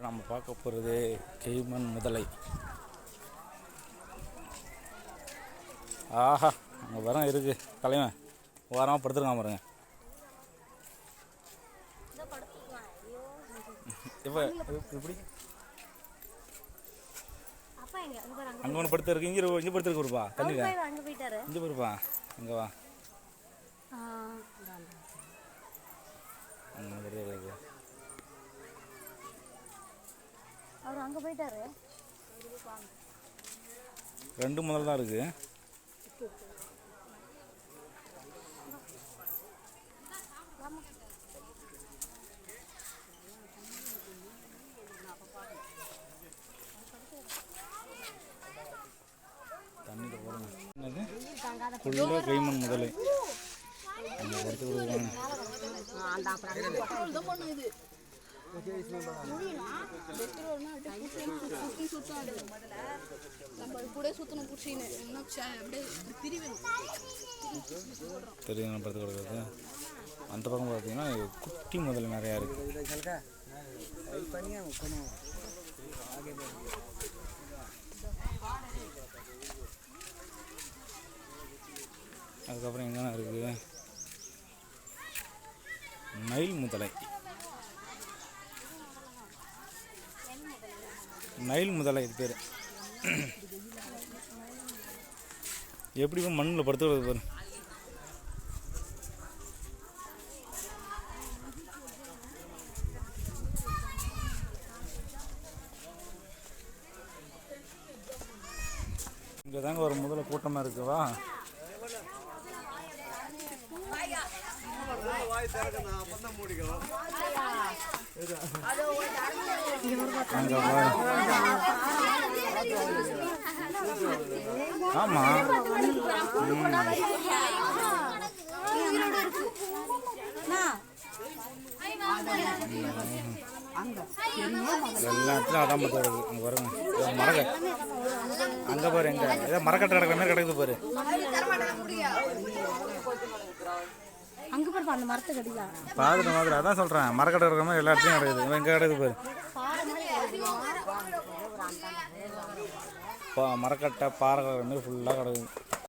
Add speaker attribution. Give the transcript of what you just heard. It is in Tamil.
Speaker 1: இப்போ நம்ம பார்க்க போகிறது கெய்மன் முதலை. ஆஹா அங்கே வரம் இருக்கு. தலைவன் ஓரமாக படுத்துருக்கான் பாருங்க. இப்போ இப்படி
Speaker 2: அங்க
Speaker 1: ஒன்று படுத்துருக்கு இங்கே இங்கே படுத்துருக்கு ஒருப்பா தண்ணியில் போயிருப்பா இங்கே வா
Speaker 2: ஆ,
Speaker 1: அங்கே படுத்துருக்கு
Speaker 2: அவர் அங்க போயிட்டாரு.
Speaker 1: ரெண்டு முதல் தான் இருக்குது தண்ணியில் போடுங்க. கைமண் முதலை. அங்கே படுத்து
Speaker 3: நம்ம கூட இன்னும் அப்படியே பிரிவேணும்
Speaker 1: தெரியும் படுத்து கொடுக்குறது. அந்த பக்கம் பார்த்தீங்கன்னா குட்டி முதல் நிறையா இருக்குது அதுக்கப்புறம் என்னென்ன இருக்குது மயில் முதலை. நைல் முதலை இது பேர். எப்படி மண்ணில் படுத்துக்கிறது பாரு. இங்கே தாங்க ஒரு முதல்ல கூட்டமாக இருக்குவா பாரு ஆமாம் எல்லா இடத்துலையும் அதான் பார்த்து கிடக்குது அங்கே பாரு எங்க? ஏதோ மரக்கட்டை கிடக்கிற மாதிரி கிடக்குது பாரு.
Speaker 2: அங்க பாருப்பா அந்த மரத்தை கடிக்கலாம்
Speaker 1: பார்த்துட்டு மாதிரி அதான் சொல்கிறேன் மரக்கட்டை கிடக்கிற மாதிரி எல்லா இடத்துலையும் கிடக்குது. எங்கே கிடக்குது பாரு. இப்போ மரக்கட்டை பாறை கிடக்குற மாதிரி ஃபுல்லாக கிடக்குது.